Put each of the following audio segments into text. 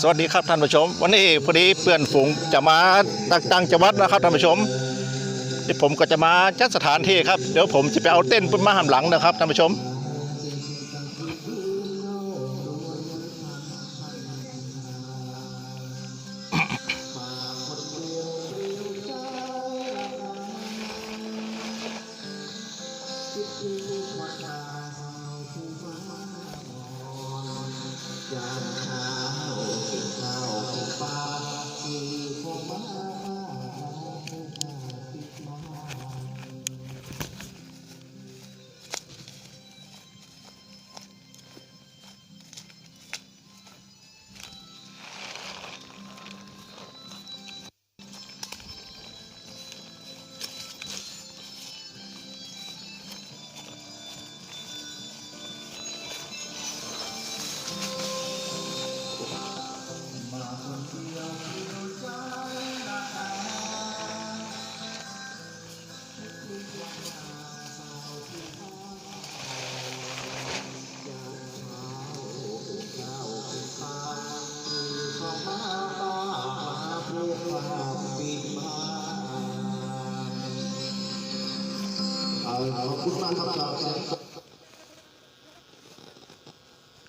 สวัสดีครับท่านผู้ชม วันนี้พอดีเพื่อนฝูงจะมาตักตังจังหวัดนะครับท่านผู้ชมเดี๋ยวผมก็จะมาจัดสถานที่ครับเดี๋ยวผมจะไปเอาเต้นป์มาหันหลังนะครับท่านผู้ชม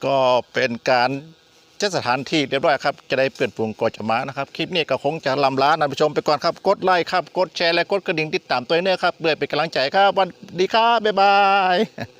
ก็เป็นการ จัดสถานที่เรียบร้อยครับจะได้เปลี่ยนปรุงกอจะมานะครับคลิปนี้ก็คงจะลำลานานผู้ชมไปก่อนครับกดไลค์ครับกดแชร์และกดกระดิ่งติดตามตัวเนื้อครับเบื่อเป็นกำลังใจครับวันดีครับบ๊ายบาย